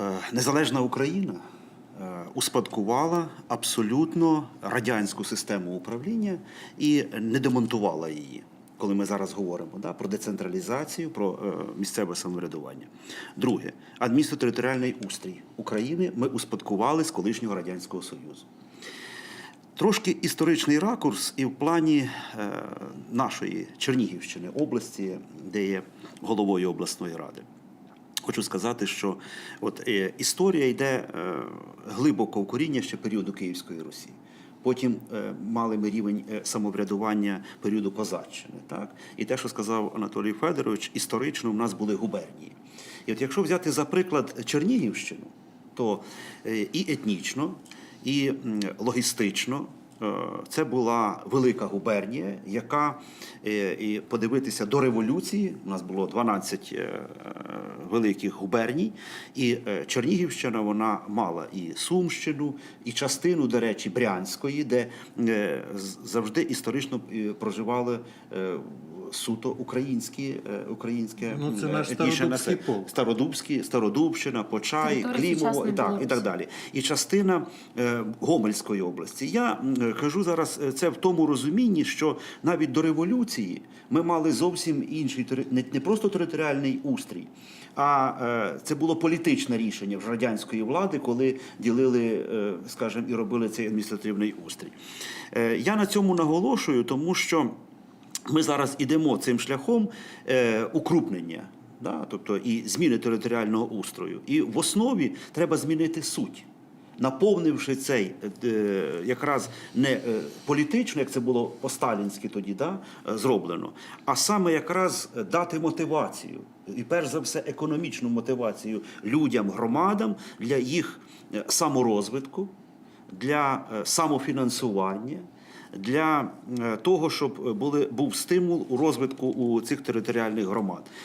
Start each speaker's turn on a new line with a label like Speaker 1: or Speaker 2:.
Speaker 1: Е, Незалежна Україна е, успадкувала абсолютно радянську систему управління і не демонтувала її. Коли ми зараз говоримо да, про децентралізацію, про е, місцеве самоврядування. Друге, адміністративно-територіальний устрій України ми успадкували з колишнього радянського союзу. Трошки історичний ракурс і в плані нашої Чернігівщини, області, де є головою обласної ради. Хочу сказати, що от е, історія йде е, глибоко в коріння ще періоду Київської Русі. Потім е, мали ми рівень е, самоврядування періоду Козаччини. Так? І те, що сказав Анатолій Федорович, історично в нас були губернії. І от якщо взяти за приклад Чернігівщину, то е, і етнічно, і логістично е, це була велика губернія, яка е, подивитися до революції. У нас було 12 е, е, великих губерній, і е, Чернігівщина вона мала і Сумщину, і частину, до речі, Брянської, де е, завжди історично е, проживали. Суто українські, е, українське
Speaker 2: Ну, це наш
Speaker 1: етнічне
Speaker 2: полк.
Speaker 1: Стародубщина, Почай,
Speaker 3: Територія
Speaker 1: Клімово і так, і так далі. І частина е, Гомельської області. Я кажу зараз е, це в тому розумінні, що навіть до революції ми мали зовсім інший не, не просто територіальний устрій, а е, це було політичне рішення вже радянської влади, коли ділили, е, скажімо, і робили цей адміністративний устрій. Е, Я на цьому наголошую, тому що. Ми зараз ідемо цим шляхом е, укрупнення, да? тобто і зміни територіального устрою. І в основі треба змінити суть. Наповнивши цей е, якраз не е, політично, як це було по-сталінськи тоді да, е, зроблено, а саме якраз дати мотивацію, і перш за все економічну мотивацію людям, громадам для їх е, саморозвитку, для е, самофінансування, для е, того, щоб були, був стимул у розвитку у цих територіальних громад.